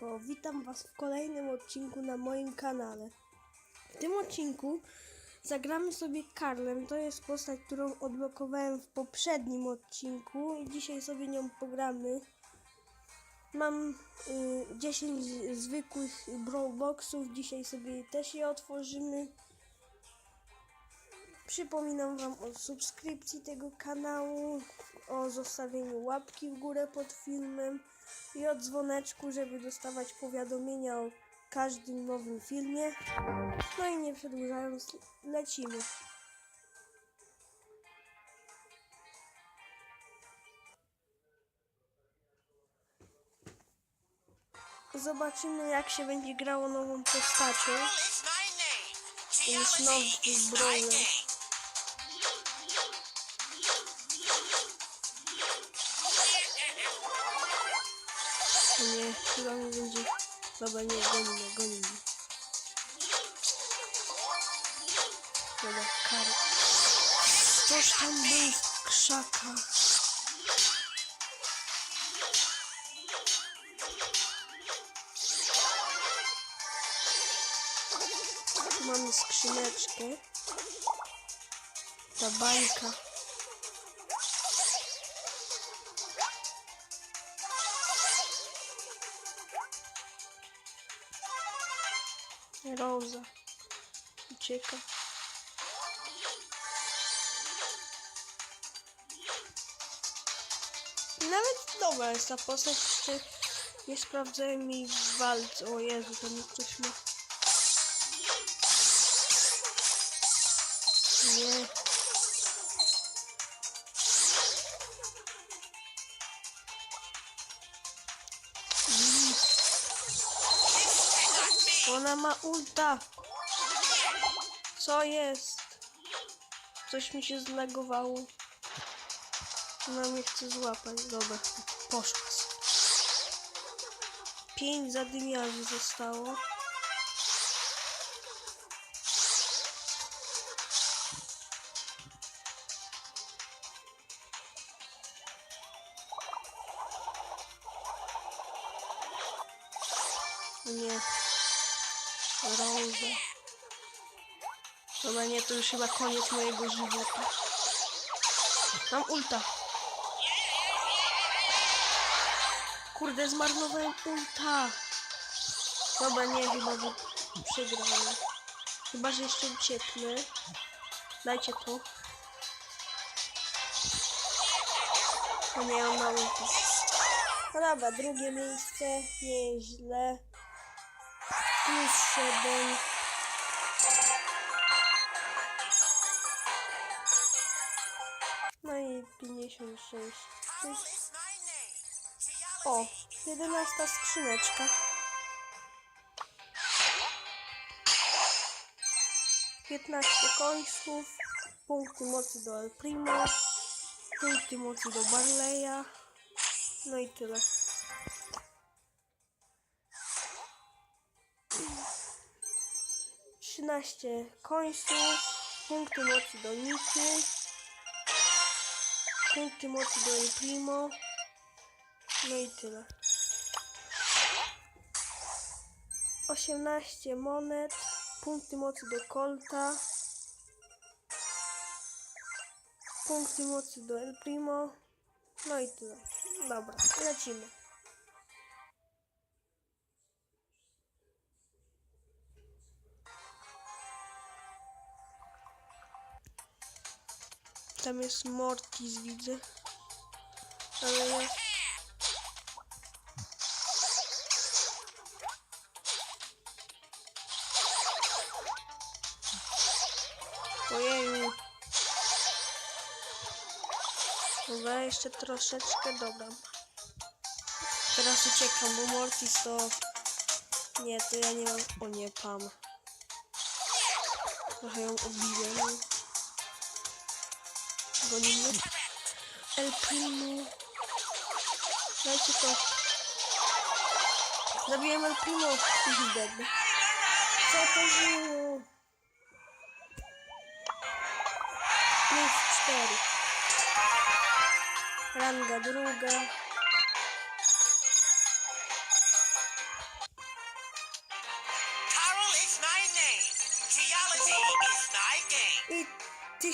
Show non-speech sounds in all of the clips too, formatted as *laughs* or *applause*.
Siemanko, witam Was w kolejnym odcinku na moim kanale. W tym odcinku zagramy sobie Karlem. To jest postać, którą odblokowałem w poprzednim odcinku i dzisiaj sobie nią pogramy. Mam y, 10 zwykłych brawlboxów, dzisiaj sobie też je otworzymy. Przypominam Wam o subskrypcji tego kanału, o zostawieniu łapki w górę pod filmem i o dzwoneczku, żeby dostawać powiadomienia o każdym nowym filmie. No i nie przedłużając, lecimy. Zobaczymy jak się będzie grało nową postacią. jest nowy brawler. Chyba mi będzie... Dobra, nie, goni mnie, goni mnie. Dobra, kar... Ktoś tam był w krzakach. Tu mamy skrzyneczkę. Ta bańka. Roza. Ucieka. Nawet dobra jest ta postać, jeszcze nie sprawdzałem jej w walce. O Jezu, tam ktoś ma... Nie. Ona ma ulta. Co jest? Coś mi się zlagowało. Ona mnie chce złapać. Dobra, poszła. Pięć zadymiarzy zostało. Nie. Roza. Dobra, nie, to już chyba koniec mojego żywota. Mam ulta. Kurde, zmarnowałem ulta. Dobra, nie, chyba że przegrałem. Chyba, że jeszcze ucieknę. Dajcie to. O nie, on ma ulta. No dobra, drugie miejsce. Nie jest źle. 7. No i 56. To jest... is my name. O, Geometry 11 skrzyneczka. Piętnaście końców, punkty mocy do El Primo, punkty mocy do Barleya, no i tyle. Trzynaście końców, punkty mocy do Niki, punkty mocy do El Primo, no i tyle. 18 monet, punkty mocy do Colta, punkty mocy do El Primo, no i tyle. Dobra, lecimy. Tam jest Mortis, widzę. Ale ja... Ojeju. Dobra, jeszcze troszeczkę dodam. Teraz uciekam, bo Mortis to... Nie, to ja nie mam... O nie, Pam. Trochę ją obiłem. Gonimy. El Primo. Dajcie to. Zabiłem El Primo. *laughs* I dead. Co to było? Plus 4. Ranga druga.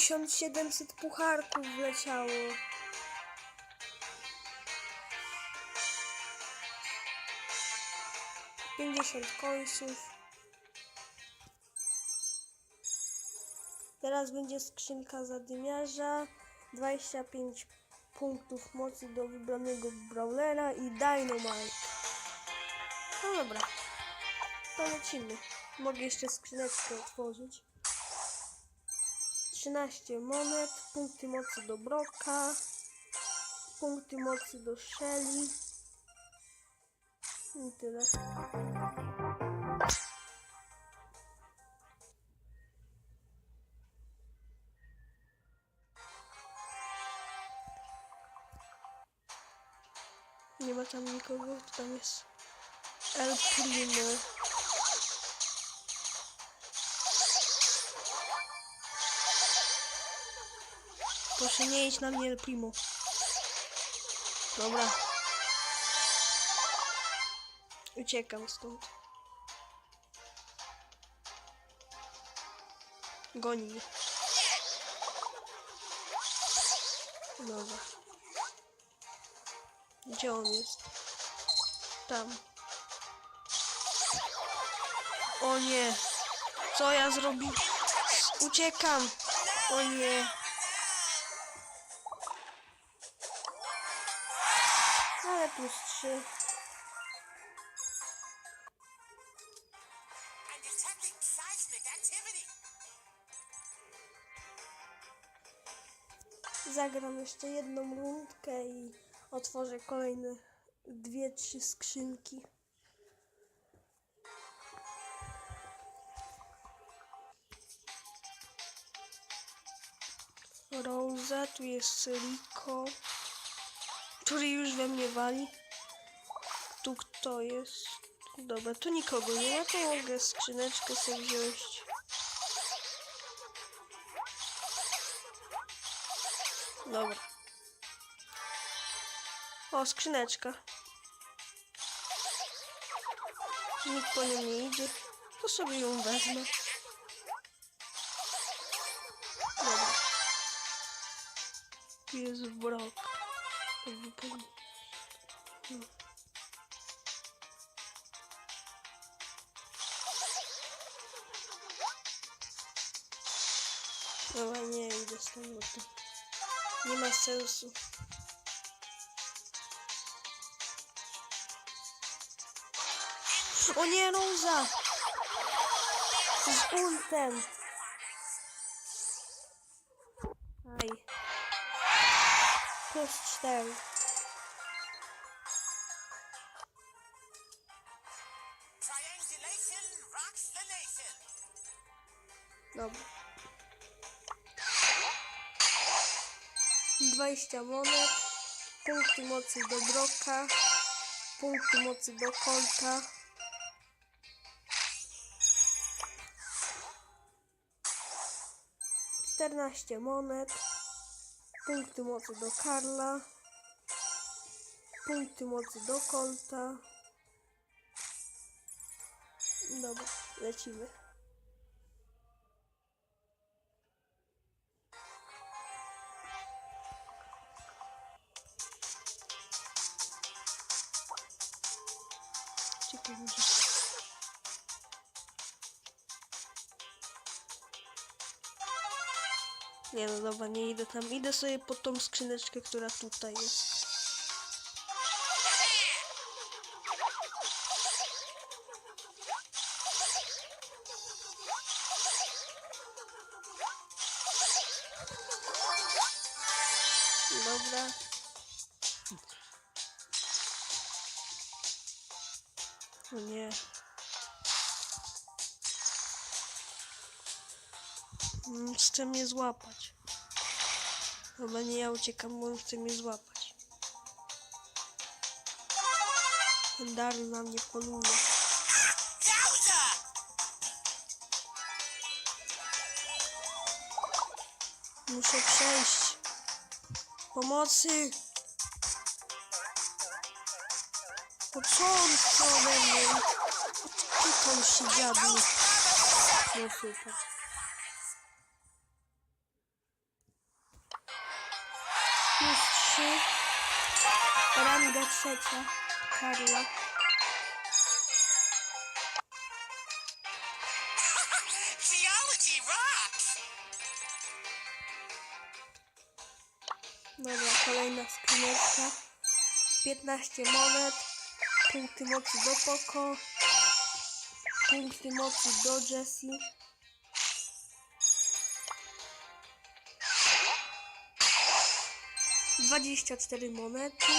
1700 pucharków wleciało. Pięćdziesiąt końców. Teraz będzie skrzynka zadymiarza. 25 punktów mocy do wybranego brawlera i dynamite. No dobra. To lecimy. Mogę jeszcze skrzyneczkę otworzyć. 13 monet, punkty mocy do Broka, punkty mocy do Shelly. I tyle. Nie ma tam nikogo, tam jest El Primo. Proszę nie idź na mnie Primo. Dobra. Uciekam stąd. Goni mnie. Dobra. Gdzie on jest? Tam. O nie. Co ja zrobiłem? Uciekam. O nie. Plus trzy. I'm detecting seismic activity. Zagram jeszcze jedną rundkę i otworzę kolejne dwie, trzy skrzynki. Rosa, tu jest Rico, który już we mnie wali. Tu kto jest? Dobra, tu nikogo nie ma, to mogę skrzyneczkę sobie wziąć. Dobra. O, skrzyneczka. Nikt po nią nie idzie. To sobie ją wezmę. Dobra. Tu jest wrog. Jakby powinien. No. Dobra, nie idę z tym, bo to nie ma sensu. O nie, Rosa! Z ultem! The nation. Dobra. 20 monet, punkty mocy do Broka, punkty mocy do Kolta. Czternaście monet, punkty mocy do Karla, punkty mocy do Kolta. Dobra, lecimy. Czekaj, może... Nie no dobra, nie idę tam. Idę sobie pod tą skrzyneczkę, która tutaj jest. Dobra. O nie. Chce mnie złapać. Chyba nie ja uciekam, bo on chce mnie złapać. Ten Darl na mnie poluje. Muszę przejść. Pomocy! To co on chce ode mnie? Uciekam się dziadu. No super. Ranga trzecia. Karla. Dobra, kolejna skrzyneczka. 15 monet. Punkty mocy do Poco. Punkty mocy do Jessie. Dwadzieścia cztery monety.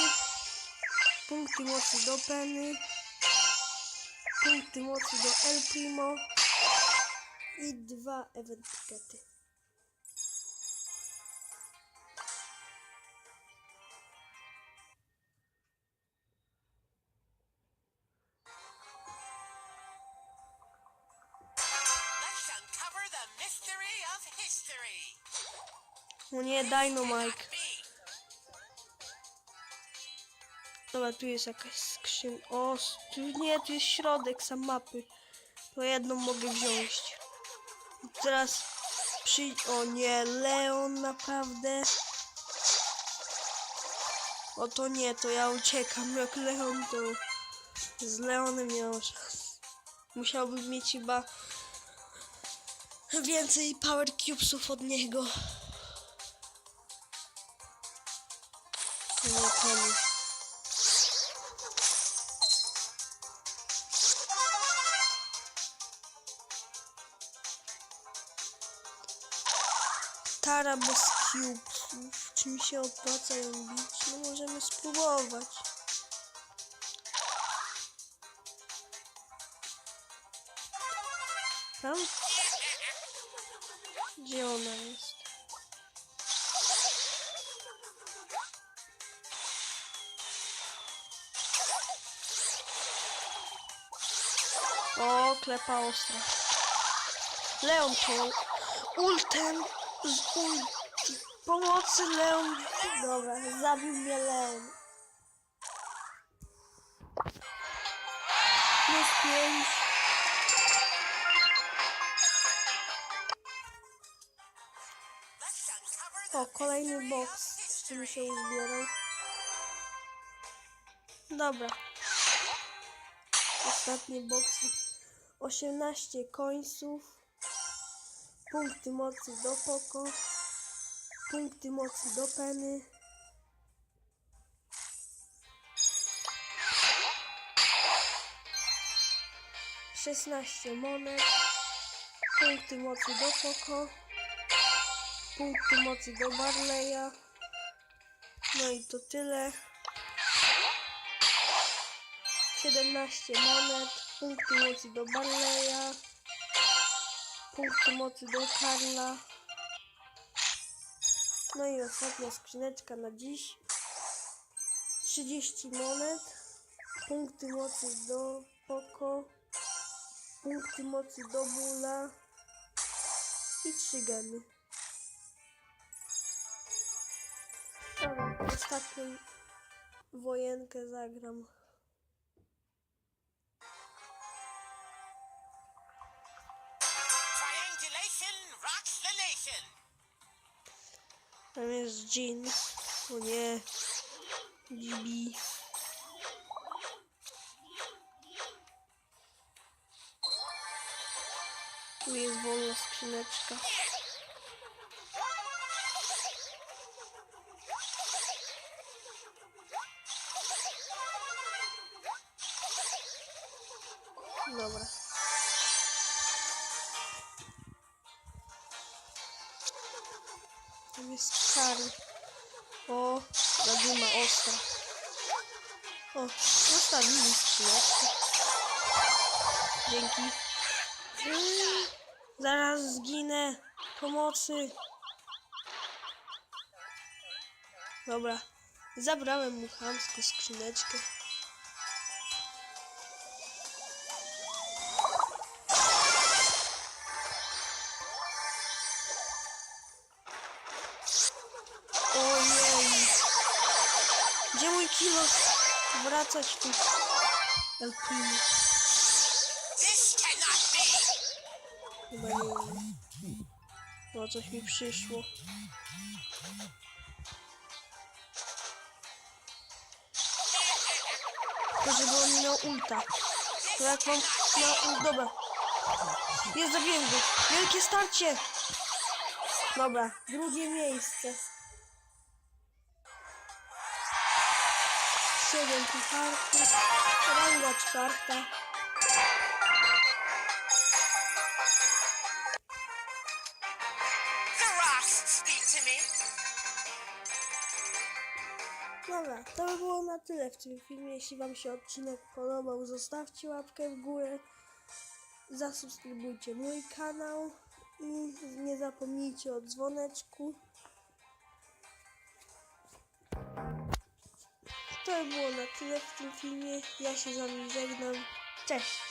Punkty mocy do Penny. Punkty mocy do El Primo. I dwa event of history. No nie, Dynamite. Dobra, tu jest jakaś skrzyn. O, tu nie, tu jest środek sam mapy. To jedną mogę wziąć. Teraz przyjdź. O nie, Leon naprawdę. O to nie, to ja uciekam. Jak Leon to. Z Leonem nie mam szans. Musiałbym mieć chyba więcej power cubesów od niego. To nie Tara bez cubesów. Czy mi się opłaca ją bić? No możemy spróbować. Tam? Gdzie ona jest? O, klepa ostra. Leon to ultem z ulti. Pomocy Leon. Dobra, zabił mnie Leon. Plus pięć. O, kolejny box. Jeszcze mi się uzbierał. Dobra. Ostatnie boksy. 18 końców. Punkty mocy do Poco. Punkty mocy do Penny. Szesnaście monet. Punkty mocy do Poco. Punkty mocy do Barleya. No i to tyle. 17 monet. Punkty mocy do Barleya. Punkty mocy do Karla. No i ostatnia skrzyneczka na dziś. 30 monet. Punkty mocy do Poco. Punkty mocy do Bula. I 3 gemy. Dobra, ostatnią wojenkę zagram. Tam jest Jean. O nie. GB. Tu jest wolna skrzyneczka. Dzięki. Zaraz zginę. Pomocy. Dobra. Zabrałem mu chamską skrzyneczkę. Ojej. Gdzie mój kilo? Wracać tu. El Primo. Chyba nie umiem. No coś mi przyszło. To żeby on miał ulta. To jak mam na ult, dobra. Jest zabiłem go. Wielkie starcie! Dobra, drugie miejsce. Siedem kucharków, ranga czwarta. Speak to me. Dobra, to by było na tyle w tym filmie. Jeśli Wam się odcinek podobał, zostawcie łapkę w górę. Zasubskrybujcie mój kanał i nie zapomnijcie o dzwoneczku. To by było na tyle w tym filmie. Ja się z Wami żegnam. Cześć!